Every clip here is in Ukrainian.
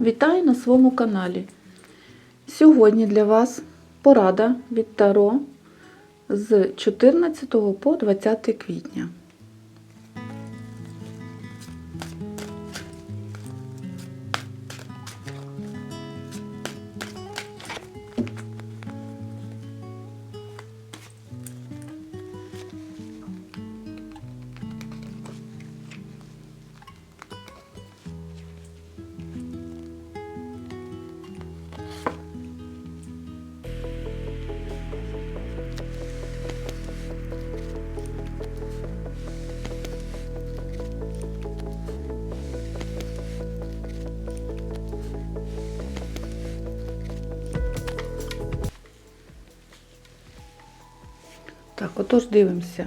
Вітаю на своєму каналі. Сьогодні для вас порада від Таро з 14 по 20 квітня. Так, отож дивимося.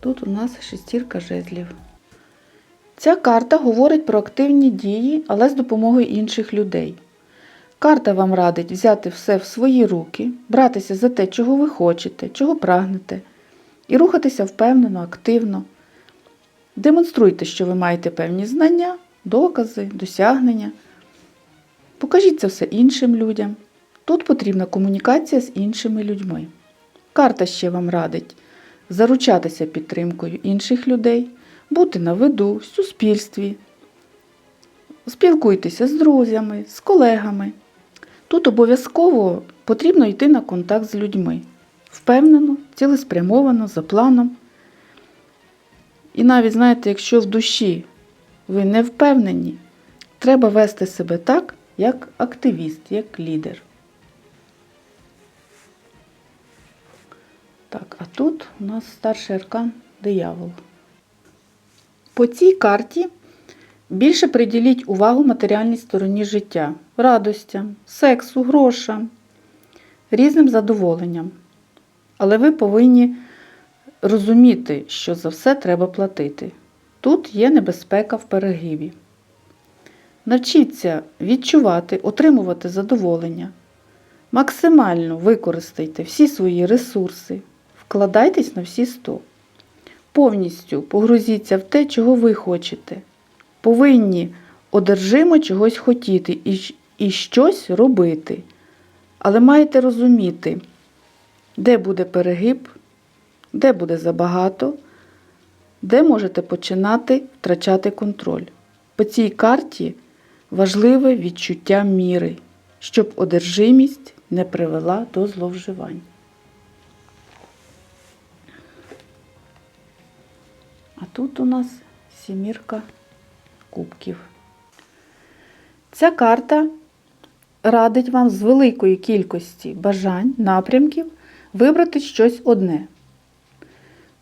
Тут у нас шестірка жезлів. Ця карта говорить про активні дії, але з допомогою інших людей. Карта вам радить взяти все в свої руки, братися за те, чого ви хочете, чого прагнете, і рухатися впевнено, активно. Демонструйте, що ви маєте певні знання, докази, досягнення. Покажіть це все іншим людям. Тут потрібна комунікація з іншими людьми. Карта ще вам радить заручатися підтримкою інших людей, бути на виду, в суспільстві. Спілкуйтеся з друзями, з колегами. Тут обов'язково потрібно йти на контакт з людьми. Впевнено, цілеспрямовано, за планом. І навіть, знаєте, якщо в душі ви не впевнені, треба вести себе так, як активіст, як лідер. Так, а тут у нас старший аркан диявол. По цій карті більше приділіть увагу матеріальній стороні життя, радостям, сексу, грошам, різним задоволенням. Але ви повинні розуміти, що за все треба платити. Тут є небезпека в перегибі. Навчіться відчувати, отримувати задоволення. Максимально використайте всі свої ресурси, вкладайтесь на всі 100. Повністю погрузіться в те, чого ви хочете. Повинні одержимо чогось хотіти і, і щось робити. Але маєте розуміти, де буде перегиб, де буде забагато, де можете починати втрачати контроль. По цій карті важливе відчуття міри, щоб одержимість не привела до зловживань. Тут у нас сімірка кубків. Ця карта радить вам з великої кількості бажань, напрямків вибрати щось одне.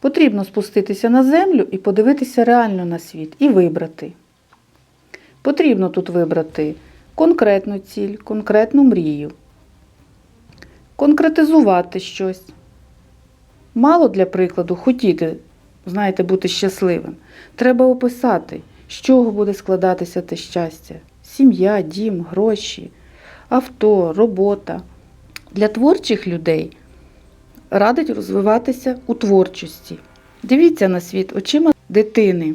Потрібно спуститися на землю і подивитися реально на світ і вибрати. Потрібно тут вибрати конкретну ціль, конкретну мрію, конкретизувати щось. Мало для прикладу хотіти, знаєте, бути щасливим. Треба описати, з чого буде складатися те щастя: сім'я, дім, гроші, авто, робота. Для творчих людей радить розвиватися у творчості. Дивіться на світ очима дитини.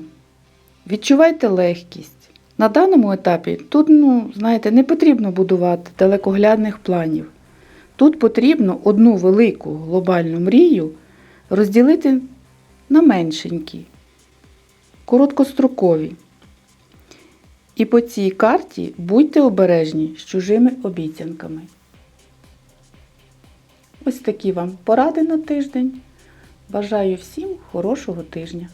Відчувайте легкість. На даному етапі тут, ну, знаєте, не потрібно будувати далекоглядних планів. Тут потрібно одну велику глобальну мрію розділити на меншенькі, короткострокові. І по цій карті будьте обережні з чужими обіцянками. Ось такі вам поради на тиждень. Бажаю всім хорошого тижня!